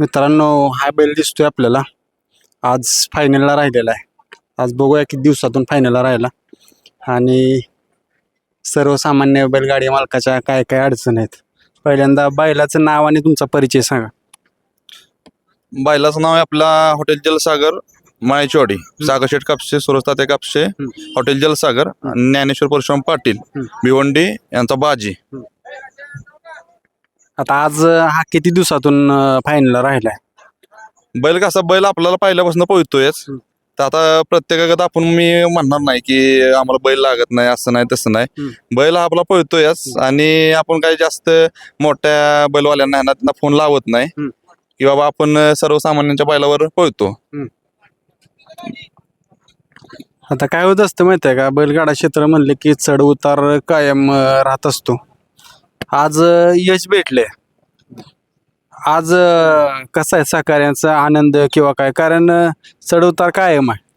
मित्रांनो हा बैल दिसतोय आपल्याला. आज फायनलला राहिलेला आहे. आज बघूया किती दिवसातून फायनलला राहिला. आणि सर्वसामान्य बैलगाडी मालकाच्या काय काय अडचण आहेत? पहिल्यांदा बैलाचं नाव आणि तुमचा परिचय सांगा. बैलाचं नाव आहे आपला हॉटेल जलसागर माळेचवाडी सागरशेठ कापसे सुरज तात्या कापसे हॉटेल जलसागर ज्ञानेश्वर परशुराम पाटील हम्म. भिवंडी यांचा बाजी. आता आज हा किती दिवसातून फायनलला राहिलाय? बैल कसा बैल आपल्याला पहिल्यापासून पळतोयच. तर आता प्रत्येकागत आपण मी म्हणणार नाही की आम्हाला बैल लागत नाही असं नाही तसं नाही. बैल आपला पळतोयच. आणि आपण काही जास्त मोठ्या बैलवाल्यांना ह्यांना त्यांना फोन लावत नाही. की बाबा आपण सर्वसामान्यांच्या बैलावर पळतो. आता काय होत असतं माहिती आहे का? बैलगाडा क्षेत्र म्हणले की चढ उतार कायम राहत असतो. आज यश भेटले आज कसा आहे सहकार्यांचा आनंद किंवा काय? कारण अं, चढ उतार कायम आहे.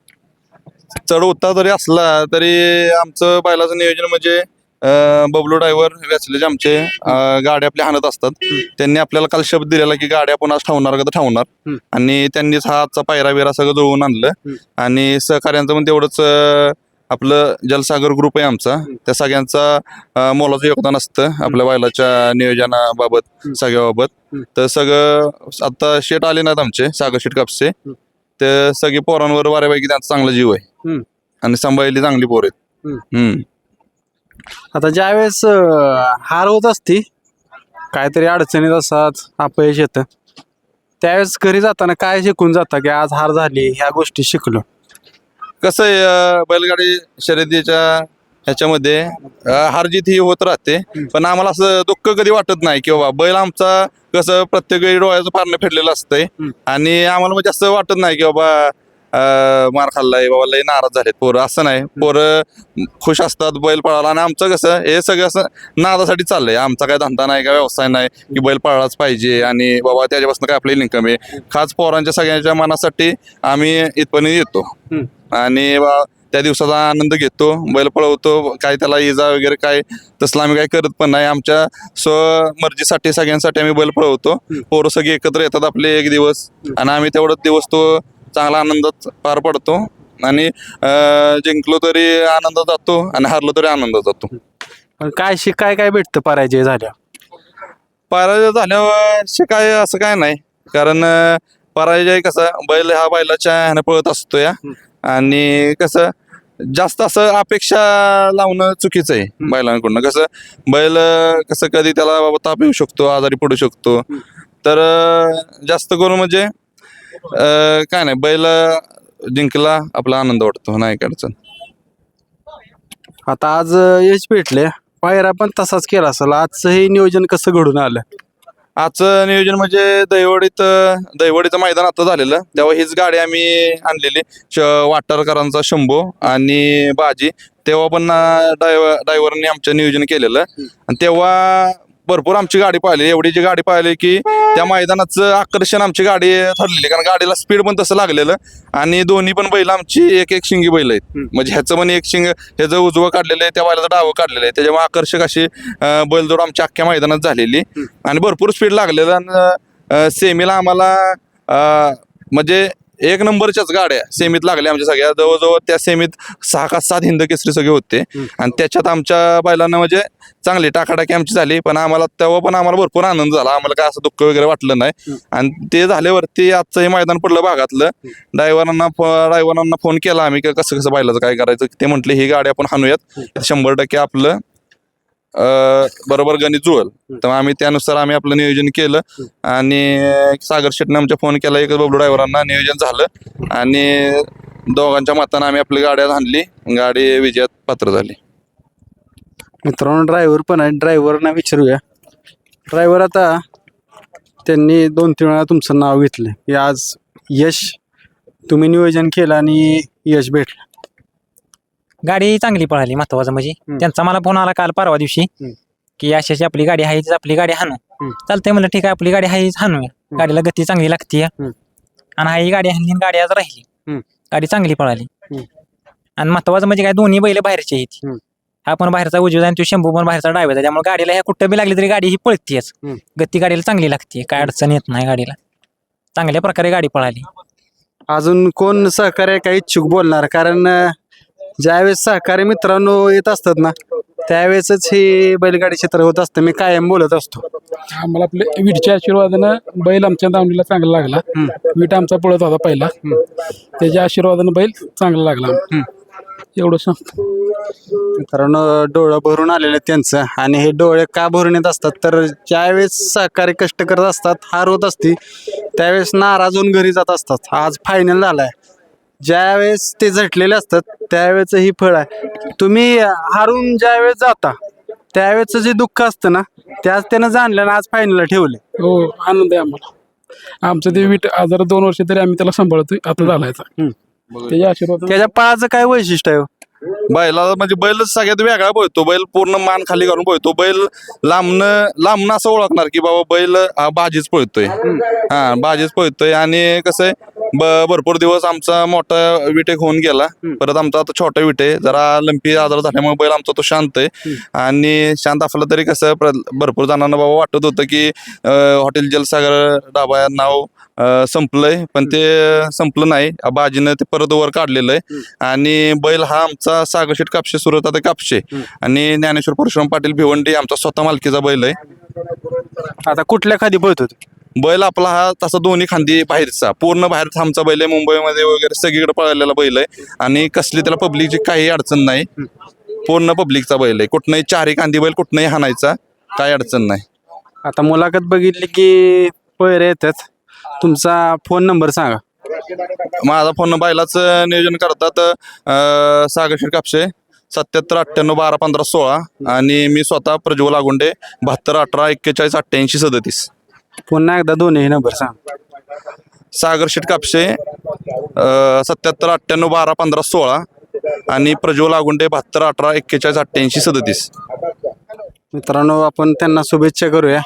चढ उतार जरी असला तरी आमचं बैलाचं नियोजन म्हणजे अं, बबलू ड्रायव्हर व्यासलेचे आमचे अं, गाड्या आपल्या हाणत असतात. त्यांनी आपल्याला काल शब्द दिलेला की गाड्या आपण आज ठेवणार का तर ठेवणार. हम्म. आणि त्यांनीच हा आजचा पायरा बिरा सगळं जुळवून आणलं. हम्म. आणि सहकार्यांचं पण तेवढंच अं, आपलं जलसागर ग्रुप आहे आमचा. त्या सगळ्यांचा मोलाचं योगदान असतं आपल्या बैलाच्या नियोजनाबाबत. सगळ्याबाबत. तर सगळं आता शेट आले नाहीत आमचे सागर शेट कापसे. ते सगळे पोरांवर बऱ्यापैकी त्यांचा चांगला जीव आहे. आणि सांभाळली चांगली पोर आहेत. हम्म. आता ज्यावेळेस हार होत असती काहीतरी अडचणीत असतात अपयश येतं. त्यावेळेस घरी जाताना काय शिकून जाता की आज हार झाली ह्या गोष्टी शिकलो? कसं आहे बैलगाडी शर्यतीच्या ह्याच्यामध्ये अं, हार जीत ही होत राहते. पण आम्हाला असं दुःख कधी वाटत नाही की बाबा बैल आमचा कसं प्रत्येक वेळी डोळ्याचं पारणं फेडलेलं असतंय. आणि आम्हाला म्हणजे असं वाटत नाही की बाबा मार खाल्लाय बाबा लय नाराज झालेत पोरं. असं नाही. पोरं खुश असतात बैल पळाला. आणि आमचं कसं हे सगळं असं नादासाठी चाललंय. आमचा काय धंदा नाही का व्यवसाय नाही की बैल पळालाच पाहिजे. आणि बाबा त्याच्यापासून काय आपलं इन्कम आहे. खास पोरांच्या सगळ्यांच्या मनासाठी आम्ही इथपर्यंत येतो. आणि त्या दिवसाचा आनंद घेतो बैल पळवतो काय त्याला इजा वगैरे काय तसलं आम्ही काय करत पण नाही. आमच्या स्वमर्जीसाठी सगळ्यांसाठी आम्ही बैल पळवतो. पोरं सगळे एकत्र येतात आपले एक दिवस. आणि आम्ही तेवढा दिवस तो चांगला आनंदात पार पडतो. आणि जिंकलो तरी आनंदात जातो आणि हारलो तरी आनंदात जातो. काय शिकाय काय भेटतं पराजय झाल्या पराजय झाल्यावर शे काय असं काय नाही. कारण पराजय कसा बैल हा बैलाच्या ह्यानं पळत असतो या आणि कसं जास्त असं अपेक्षा लावणं चुकीचं आहे बैलांकडून कसं बैल कसं कधी त्याला बाबा ताप येऊ शकतो आजारी पडू शकतो. तर जास्त करून म्हणजे काय नाही बैल जिंकला आपला आनंद वाटतो. नाही काय अडचण आता आज यश भेटले. पायरा पण तसाच केला असेल. आजचं हे नियोजन कसं घडून आलं? आजचं नियोजन म्हणजे दैवडीत दैवडीचं मैदान आता झालेलं. तेव्हा हीच गाडी आम्ही आणलेली श वाटारकरांचा शंभू आणि बाजी. तेव्हा पण ड्रायव्हर ड्रायव्हरने आमचं नियोजन केलेलं. आणि तेव्हा भरपूर आमची गाडी पाहिली एवढी जी गाडी पाहिली की त्या मैदानाचं आकर्षण आमची गाडी ठरलेली. कारण गाडीला स्पीड पण तसं लागलेलं आणि दोन्ही पण बैल आमची एक एक शिंगी बैल आहेत. म्हणजे ह्याचं पण एक शिंग ह्याचं उजवं काढलेलं आहे त्या बैलाचं डावं काढलेलं आहे. त्याच्यामुळे आकर्षक अशी बैलजोड आमच्या अख्ख्या मैदानात झालेली. आणि भरपूर स्पीड लागलेलं आणि सेमीला आम्हाला म्हणजे एक नंबरच्याच गाड्या सेमीत लागल्या आमच्या सगळ्या. जवळजवळ त्या सेमीत सहा का सात हिंद केसरी सगळे होते. आणि त्याच्यात आमच्या बैलांना म्हणजे चांगली टाकाटाकी आमची झाली. पण आम्हाला तेव्हा पण आम्हाला भरपूर आनंद झाला. आम्हाला काय असं दुःख वगैरे वाटलं नाही. आणि ते झाल्यावरती आजचं हे मैदान पडलं भागातलं. ड्रायव्हरांना ड्रायव्हरांना फोन केला आम्ही कसं कसं बैलाचं काय करायचं ते म्हटले ही गाडी आपण हाणूयात. शंभर टक्के आपलं अं, बरोबर गणित जुळल. तर आम्ही त्यानुसार आम्ही आपलं नियोजन केलं. आणि सागर शेटने आमच्या फोन केला एक बबलू ड्रायव्हरांना नियोजन झालं. आणि दोघांच्या मतानं आम्ही आपली गाड्या आणली. गाडी विजयात पात्र झाली. मित्रांनो ड्रायव्हर पण आहे. ड्रायव्हरना विचारूया. ड्रायव्हर आता त्यांनी दोन तीन वेळा तुमचं नाव घेतलं. की आज यश तुम्ही नियोजन केलं आणि यश भेटलं. गाडी चांगली पळाली महत्वाचं म्हणजे हम्म. त्यांचा मला फोन आला काल परवा दिवशी हम्म. की अशाची आपली गाडी आहे तीच आपली गाडी हाणू हम्म. चालतंय म्हणलं ठीक आहे आपली गाडी आहे हाणूया गाडीला गती चांगली लागते हम्म. आणि हा ही गाडी हाणली आणि गाडी आज राहिली हम्म. गाडी चांगली पळाली हम्म. आणि महत्वाचं म्हणजे काय दोन्ही बैल बाहेरचे आहेत हम्म. हा पण बाहेरचा उजवा आणि तो शंभू पण बाहेरचा डाव्याचा त्यामुळे गाडीला ह्या कुठं बी लागली तरी गाडी ही पळतीयच हम्म. गती गाडीला चांगली लागते काय अडचण येत नाही गाडीला चांगल्या प्रकारे गाडी पळाली अजून कोण सहकार्य काही इच्छुक बोलणार कारण अं, ज्यावेळेस सहकारी मित्रांनो येत असतात ना त्यावेळेसच हे बैलगाडी क्षेत्र होत असतं. मी कायम बोलत असतो. आम्हाला आपले विटच्या आशीर्वादानं बैल आमच्या दावणीला चांगला लागला. विट आमचा पळत होता पहिला. त्याच्या आशीर्वादानं बैल चांगला लागला. एवढं सांगतो. मित्रांनो डोळं भरून आलेले आहेत त्यांचं. आणि हे डोळे का भरून येत असतात? तर ज्यावेळेस सहकारी कष्ट करत असतात हार होत असती त्यावेळेस नाराज होऊन घरी जात असतात. आज फायनल झालाय. ज्यावेळेस ते झटलेले असतात त्यावेळेच ही फळ आहे. तुम्ही हारून ज्यावेळेस जाता त्यावेळेच जे दुःख असतं ना त्याच त्यानं जाणलं ना आज फायनलला ठेवले हो आनंद आहे आम्हाला. आमचं ते विट आजार दोन वर्ष तरी आम्ही त्याला सांभाळतोय आता झालायचा. त्याच्या आशीर्वाद त्याच्या काय वैशिष्ट्य आहे हो? बैलाला म्हणजे बैल सगळ्यात वेगळा पळतो. बैल पूर्ण मान खाली करून पळतो. बैल लांबनं लांबनं असं ओळखणार की बाबा बैल हा बाजीच पळतोय. हा बाजीच पळतोय. आणि कसं आहे ब- भरपूर दिवस आमचा मोठा विटेक होऊन गेला. परत आमचा आता छोटा विटे जरा लंपी आजार झाल्यामुळे बैल आमचा तो शांत आहे. आणि शांत असला तरी कसं प्र- भरपूर जणांना बाबा वाटत होतं की अं, हॉटेल जलसागर डाबा नाव अं, संपलंय. पण ते संपलं नाही. बाजीनं ते परत वर काढलेलं आहे. आणि बैल हा आमचा सागरशेठ कापशे सुरत आता कापशे आणि ज्ञानेश्वर परशुराम पाटील भिवंडी आमचा स्वतः मालकीचा बैल आहे. आता कुठल्या खाली पळतो तो? बैल आपला हा तसा दोन्ही खांदी बाहेरचा. पूर्ण बाहेरचा आमचा बैल आहे. मुंबईमध्ये वगैरे सगळीकडे पळालेला बैल आहे. आणि कसली त्याला पब्लिकची काही अडचण नाही. पूर्ण पब्लिकचा बैल आहे. कुठनंही चारही खांदी बैल कुठनंही हाणायचा काही अडचण नाही. आता मुलाखत बघितली की पैरे येतात. तुमचा फोन नंबर सांगा. माझा फोन बैलाचं नियोजन करतात अं, सागरशीर कापशे सत्याहत्तर अठ्ठ्याण्णव बारा पंधरा सोळा. आणि मी स्वतः प्रज्वल आगुंडे बहात्तर अठरा एक्केचाळीस अठ्ठ्याऐंशी सदतीस. पुन्हा एकदा दोन्ही नंबर सांगा. सागरशीट कापशे सत्याहत्तर अठ्ठ्याण्णव बारा पंधरा सोळा आणि प्रज्वल आगुंडे बहात्तर अठरा एक्केचाळीस अठ्ठ्याऐंशी सदतीस. मित्रांनो आपण त्यांना शुभेच्छा करूया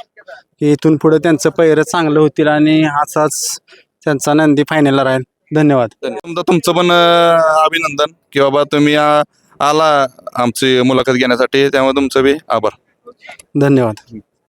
की इथून पुढे त्यांचं पैर चांगलं होतील आणि असाच त्यांचा नंदी फायनलला राहील. धन्यवाद. समजा तुमचं पण अं, अभिनंदन की बाबा तुम्ही आला आमची मुलाखत घेण्यासाठी. त्यामुळे तुमचं बी आभार. धन्यवाद.